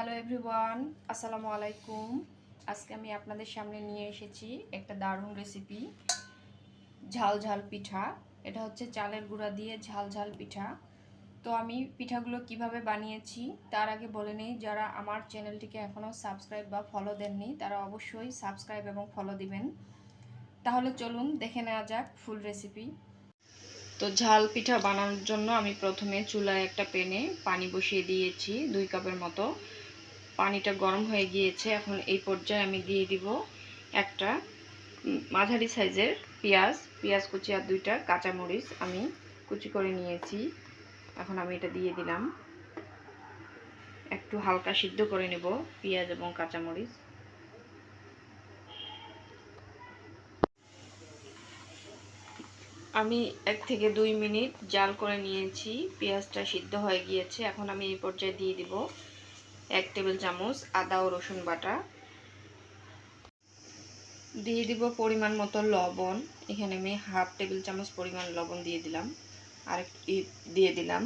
Hello everyone আসসালামু আলাইকুম আজকে আমি আপনাদের সামনে নিয়ে এসেছি একটা দারুণ রেসিপি ঝাল ঝাল পিঠা। এটা হচ্ছে চালের গুঁড়া দিয়ে ঝাল ঝাল পিঠা। তো আমি পিঠাগুলো কীভাবে বানিয়েছি তার আগে বলে নিই, যারা আমার চ্যানেলটিকে এখনও সাবস্ক্রাইব বা ফলো দেননি, তারা অবশ্যই সাবস্ক্রাইব এবং ফলো দিবেন। তাহলে চলুন দেখে নেওয়া যাক ফুল রেসিপি তো ঝাল পিঠা বানানোর জন্য আমি প্রথমে চুলায় একটা পেনে পানি বসিয়ে দিয়েছি দুই কাপের মতো। পানিটা গরম হয়ে গিয়েছে, এখন এই পর্যায়ে আমি দিয়ে দিব একটা মাঝারি সাইজের পেঁয়াজ পেঁয়াজ কুচি আর দুইটা কাঁচামরিচ আমি কুচি করে নিয়েছি। এখন আমি এটা দিয়ে দিলাম। একটু হালকা সিদ্ধ করে নেব পেঁয়াজ এবং কাঁচামরিচ। আমি এক থেকে দুই মিনিট জাল করে নিয়েছি, পেঁয়াজটা সিদ্ধ হয়ে গিয়েছে। এখন আমি এই পর্যায়ে দিয়ে দিব। এক টেবিল চামচ আদা ও রসুন বাটা। দিয়ে দিব পরিমাণ মতো লবণ। এখানে আমি হাফ টেবিল চামচ পরিমাণ লবণ দিয়ে দিলাম। আর দিয়ে দিলাম।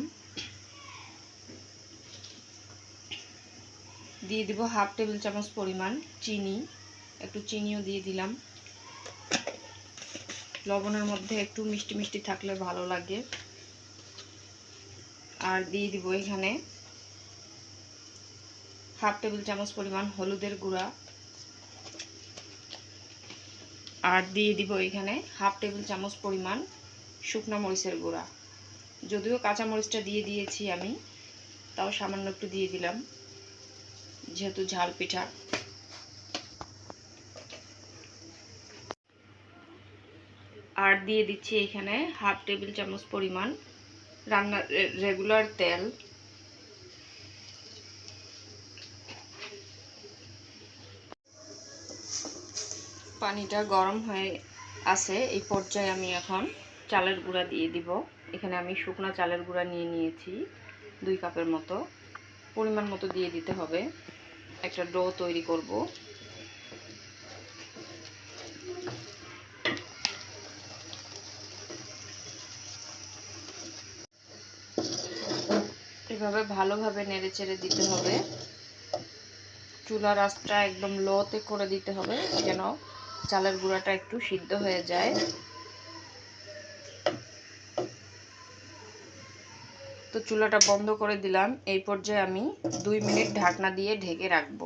দিয়ে দিব হাফ টেবিল চামচ পরিমাণ চিনি। একটু চিনিও দিয়ে দিলাম। লবণের মধ্যে একটু মিষ্টি মিষ্টি থাকলে ভালো লাগে। আর দিয়ে দিব এখানে হাফ টেবিল চামচ পরিমাণ হলুদের গুঁড়া। আর দিয়ে দিব এখানে হাফ টেবিল চামচ পরিমাণ শুকনো মরিচের গুঁড়া। যদিও কাঁচা মরিচটা দিয়ে দিয়েছি আমি, তাও সামান্য একটু দিয়ে দিলাম, যেহেতু ঝাল পিঠা। আর দিয়ে দিচ্ছি এখানে হাফ টেবিল চামচ পরিমাণ রান্নার রেগুলার তেল। পানিটা গরম হয়ে আছে, এই পর্যায়ে আমি এখন চালের গুঁড়া দিয়ে দিব। এখানে আমি শুকনো চালের গুঁড়া নিয়ে নিয়েছি, দুই কাপের মতো। পরিমাণ মতো দিয়ে দিতে হবে। একটা ডো তৈরি করব। এভাবে ভালোভাবে নেড়ে চেড়ে দিতে হবে। চুলার আঁচটা একদম লোতে করে দিতে হবে, যেন চালের গুঁড়াটা একটু সিদ্ধ হয়ে যায়। তো চুলাটা বন্ধ করে দিলাম। এই পর্যায়ে আমি দুই মিনিট ঢাকনা দিয়ে ঢেকে রাখব।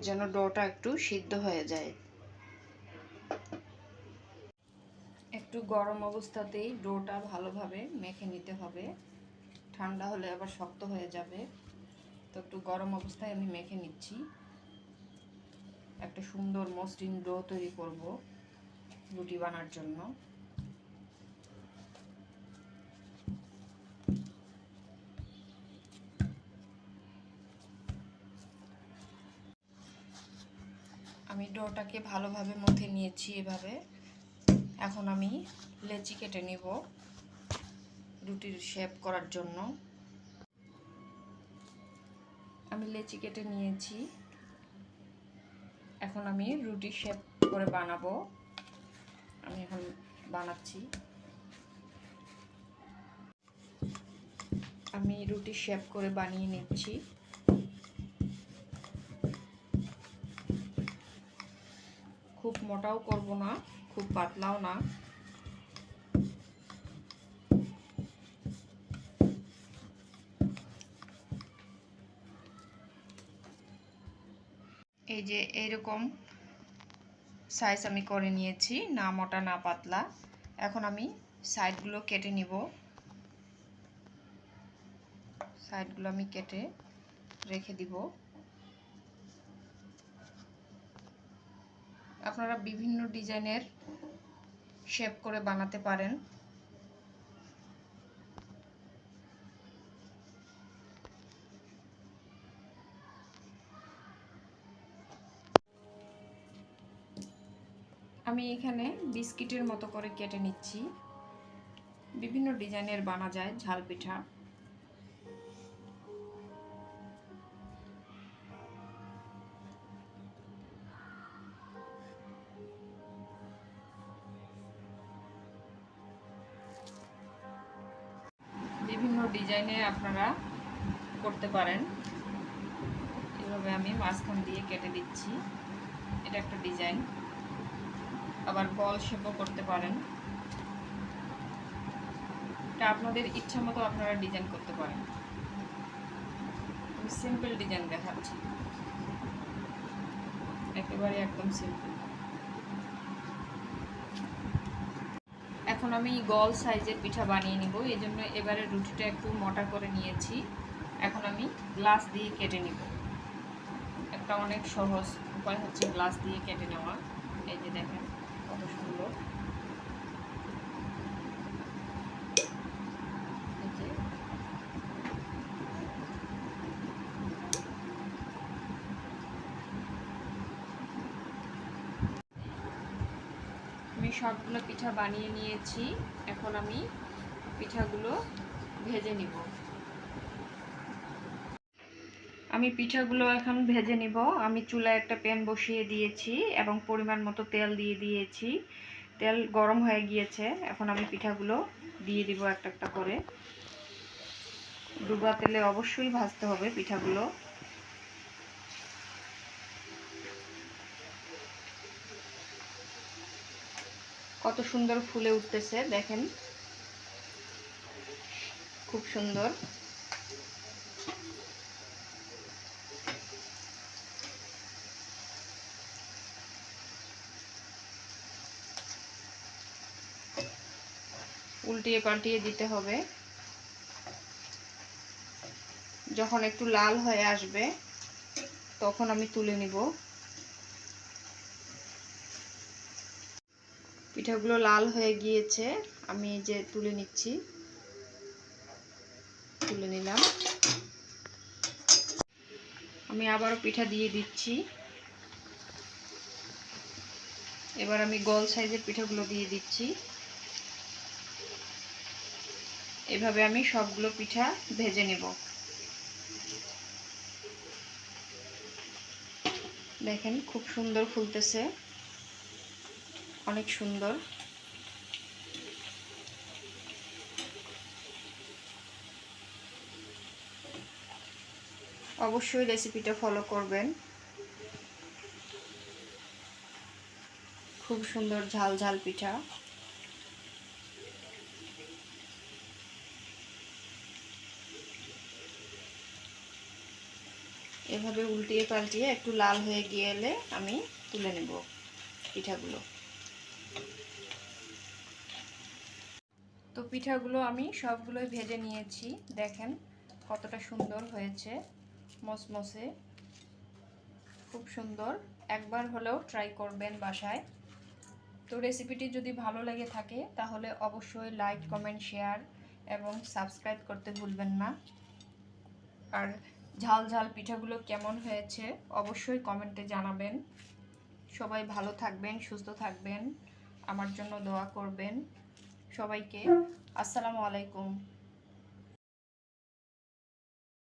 যেন ডোটা একটু সিদ্ধ হয়ে যায়। একটু গরম অবস্থাতেই ডোটা ভালোভাবে মেখে নিতে হবে। ঠান্ডা হলে আবার শক্ত হয়ে যাবে। তো একটু গরম অবস্থায় আমি মেখে নিচ্ছি। একটা সুন্দর মসৃণ ডো তৈরি করব রুটি বানার জন্য। আমি ডোটাকে ভালোভাবে মথে নিয়েছি এভাবে। এখন আমি লেচি কেটে নিব রুটির শেপ করার জন্য। আমি লেচি কেটে নিয়েছি। এখন আমি রুটি শেপ করে বানাবো। আমি এখন বানাচ্ছি। আমি রুটি শেপ করে বানিয়ে নিচ্ছি। খুব মোটাও করব না, খুব পাতলাও না। এই যে এইরকম সাইজ আমি করে নিয়েছি, না মোটা, না পাতলা। এখন আমি সাইডগুলো কেটে নিব। সাইডগুলো আমি কেটে রেখে দিব। আপনারা বিভিন্ন ডিজাইনের শেপ করে বানাতে পারেন। আমি এখানে বিস্কিটের মতো করে কেটে নিচ্ছি। বিভিন্ন ডিজাইনের বানা যায়, ঝাল পিঠা। বিভিন্ন ডিজাইনে আপনারা করতে পারেন। এভাবে আমি মাঝখান দিয়ে কেটে দিচ্ছি। এটা একটা ডিজাইন। আবার বল শেপও করতে পারেন। এটা আপনাদের ইচ্ছা মতো আপনারা ডিজাইন করতে পারেন। সিম্পল ডিজাইন দেখাচ্ছি। একেবারে একদম সিম্পল এখন আমি গল সাইজের পিঠা বানিয়ে নিব। এই জন্য এবারে রুটিটা একটু মোটা করে নিয়েছি। এখন আমি গ্লাস দিয়ে কেটে নিব। একটা অনেক সহজ উপায় হচ্ছে গ্লাস দিয়ে কেটে নেওয়া। এই যে দেখেন। কত সুন্দর। আমি সবগুলো পিঠা বানিয়ে নিয়েছি। এখন আমি পিঠাগুলো ভেজে নিব। আমি পিঠাগুলো এখন ভেজে নিব। আমি চুলায় একটা প্যান বসিয়ে দিয়েছি এবং পরিমাণ মতো তেল দিয়ে দিয়েছি। তেল গরম হয়ে গিয়েছে। এখন আমি পিঠাগুলো দিয়ে দিব একটা একটা করে। ডুবা তেলে অবশ্যই ভাজতে হবে পিঠাগুলো। কত সুন্দর ফুলে উঠতেছে, দেখেন। খুব সুন্দর। উল্টিয়ে পাল্টিয়ে দিতে হবে। যখন একটু লাল হয়ে আসবে, তখন আমি তুলে নিব। পিঠাগুলো লাল হয়ে গিয়েছে, আমি যে তুলে নিচ্ছি। তুলে নিলাম। আমি আবারও পিঠা দিয়ে দিচ্ছি। এবার আমি গোল সাইজের পিঠাগুলো দিয়ে দিচ্ছি। এভাবে আমি সবগুলো পিঠা ভেজে নেব। দেখেন খুব সুন্দর ফুলতেছে। অনেক সুন্দর। অবশ্যই রেসিপিটা ফলো করবেন। খুব সুন্দর ঝাল ঝাল পিঠা। এভাবে উল্টিয়ে পাল্টিয়ে একটু লাল হয়ে গেলে আমি তুলে নেব পিঠাগুলো। তো পিঠাগুলো আমি সবগুলোই ভেজে নিয়েছি। দেখেন কতটা সুন্দর হয়েছে, মসমসে। খুব সুন্দর। একবার হলেও ট্রাই করবেন বাসায়। তো রেসিপিটি যদি ভালো লেগে থাকে, তাহলে অবশ্যই লাইক কমেন্ট শেয়ার এবং সাবস্ক্রাইব করতে ভুলবেন না। আর ঝাল ঝাল পিঠাগুলো কেমন হয়েছে অবশ্যই কমেন্টে জানাবেন। সবাই ভালো থাকবেন, সুস্থ থাকবেন, আমার জন্য দোয়া করবেন সবাইকে। আসসালামু আলাইকুম।